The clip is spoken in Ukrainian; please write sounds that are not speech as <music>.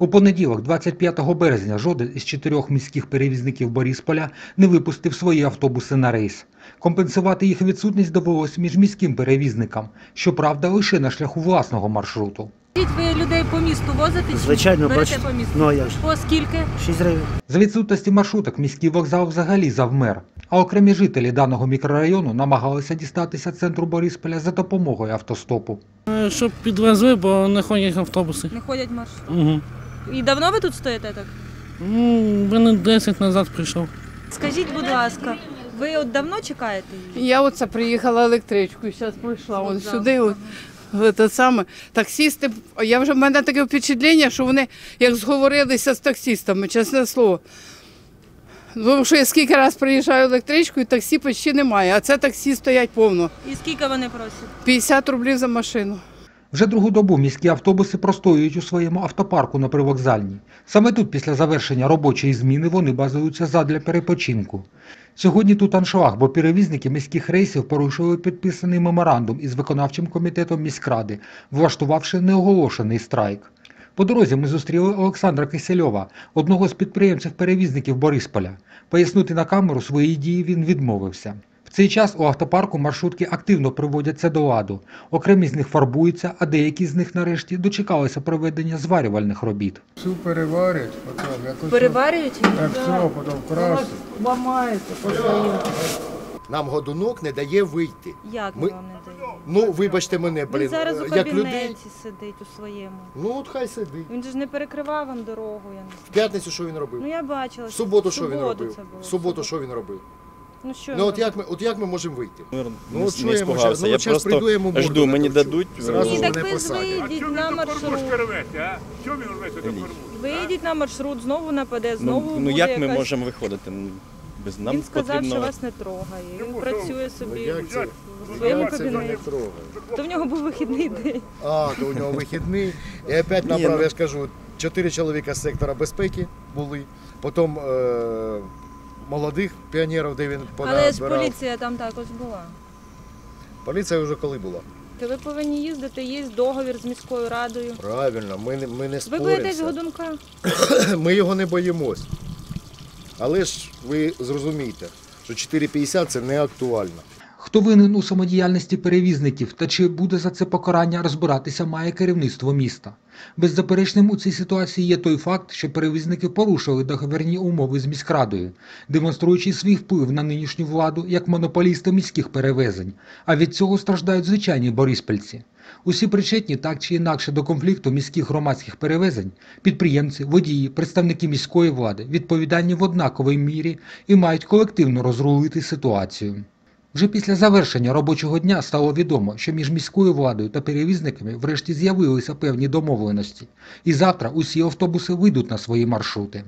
У понеділок, 25 березня, жоден із чотирьох міських перевізників Борисполя не випустив свої автобуси на рейс. Компенсувати їх відсутність довелося міжміським перевізникам, щоправда, лише на шляху власного маршруту. Ви людей по місту возите? чи Звичайно, берете бачите. по місту. Ну а як ж? По скільки? 6 гривень. За відсутності маршруток міський вокзал взагалі завмер, а окремі жителі даного мікрорайону намагалися дістатися центру Борисполя за допомогою автостопу. Е, Щоб підвезли, бо не ходять автобуси. Не ходять маршрут. Угу. І давно ви тут стоїте так? Ну, минут 10 назад прийшов. Скажіть, будь ласка, ви от давно чекаєте її? Я оце приїхала електричкою, зараз прийшла от сюди. От, те саме. Таксісти, я вже в мене таке впечатлення, що вони як зговорилися з таксістами, чесне слово. Тому що я скільки раз приїжджаю електричкою, таксі почти немає, а це таксі стоять повно. І скільки вони просять? 50 рублів за машину. Вже другу добу міські автобуси простоюють у своєму автопарку на привокзальній. Саме тут, після завершення робочої зміни, вони базуються задля перепочинку. Сьогодні тут аншлаг, бо перевізники міських рейсів порушили підписаний меморандум із виконавчим комітетом міськради, влаштувавши неоголошений страйк. По дорозі ми зустріли Олександра Кисельова, одного з підприємців-перевізників Борисполя. Пояснити на камеру свої дії він відмовився. В цей час у автопарку маршрутки активно приводяться до ладу. Окремі з них фарбуються, а деякі з них нарешті дочекалися проведення зварювальних робіт. Всю переварять, потім Переварюють? так все, потім красять. Ламається. Нам годунок не дає вийти. Як Ми- вам не дають? Ну, вибачте мене, Він блін, зараз у як кабінеті людей. сидить у своєму. Ну, от хай сидить. Він же ж не перекривав вам дорогу, я не В п'ятницю що він робив? Ну я бачила. В суботу що він робив? В суботу що він робив? Ну що Ну от як ми, от як ми можемо вийти? Ну, Ну, не, от не спугався. ну, я просто прийду, я жду, мені дадуть. Зразу Ні, так мене ви посадять. вийдіть на маршрут. рвете, а? Що він рветься до кормушки? Вийдіть на маршрут, знову нападе, знову Ну, ну буде як ми якась- можемо виходити? Ну, Без нам Він сказав, потрібно. що вас не трогає. Він працює Ну, собі як це? в своєму Як це він кабінеті. трогає? То в нього був вихідний день. А, то у нього вихідний. І опять Ні, направив, ну- я ж кажу, чотири чоловіка з сектора безпеки були, потім е- молодих піонерів, де він Але ж поліція там також була. Поліція вже коли була? То ви повинні їздити, є договір з міською радою. Правильно, ми не, ми не Ви боїтесь годунка? <coughs> Ми його не боїмось. Але ж ви зрозумієте, що 4,50 це не актуально. Хто винен у самодіяльності перевізників та чи буде за це покарання розбиратися має керівництво міста. Беззаперечним у цій ситуації є той факт, що перевізники порушили договірні умови з міськрадою, демонструючи свій вплив на нинішню владу як монополісти міських перевезень, а від цього страждають звичайні бориспільці. Усі причетні так чи інакше до конфлікту міських громадських перевезень, підприємці, водії, представники міської влади відповідальні в однаковій мірі і мають колективно розрулити ситуацію. Вже після завершення робочого дня стало відомо, що між міською владою та перевізниками врешті з'явилися певні домовленості, і завтра усі автобуси вийдуть на свої маршрути.